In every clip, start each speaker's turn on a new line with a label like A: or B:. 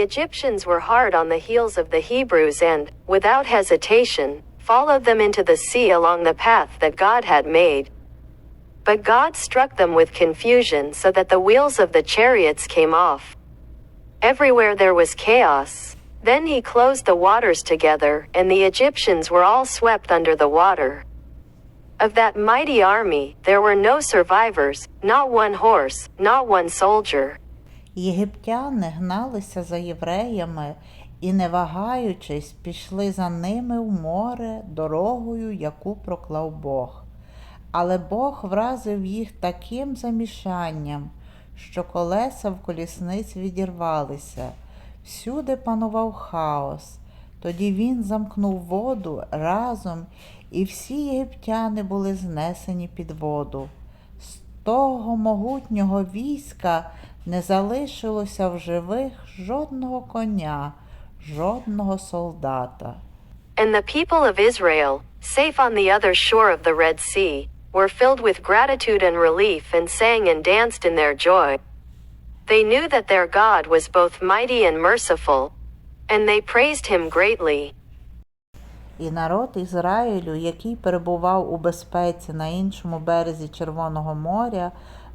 A: Egyptians were hard on the heels of the Hebrews and, without hesitation, followed them into the sea along the path that God had made. But God struck them with confusion so that the wheels of the chariots came off. Everywhere there was chaos. Then he closed the waters together, and the Egyptians were all swept under the water. Of that mighty army, there were no survivors, not one horse, not one soldier.
B: Єгиптяни гналися за євреями і, не вагаючись, пішли за ними в море дорогою, яку проклав Бог. Але Бог вразив їх таким замішанням, що колеса в колісниць відірвалися. Всюди панував хаос. Тоді він замкнув воду разом, і всі єгиптяни були знесені під воду. З того могутнього війська не залишилося в живих жодного коня, жодного солдата.
A: And the people of Israel, safe on the other shore of the Red Sea, were filled with gratitude and relief and sang and danced in their joy. They knew that their God was both mighty and merciful, and they praised him greatly.
B: І народ Ізраїлю, який перебував у безпеці на іншому березі Червоного моря,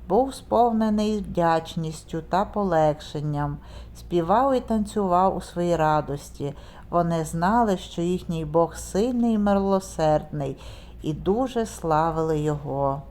B: був сповнений вдячністю та полегшенням, співав і танцював у своїй радості. Вони знали, що їхній Бог сильний і милосердний, і дуже славили Його.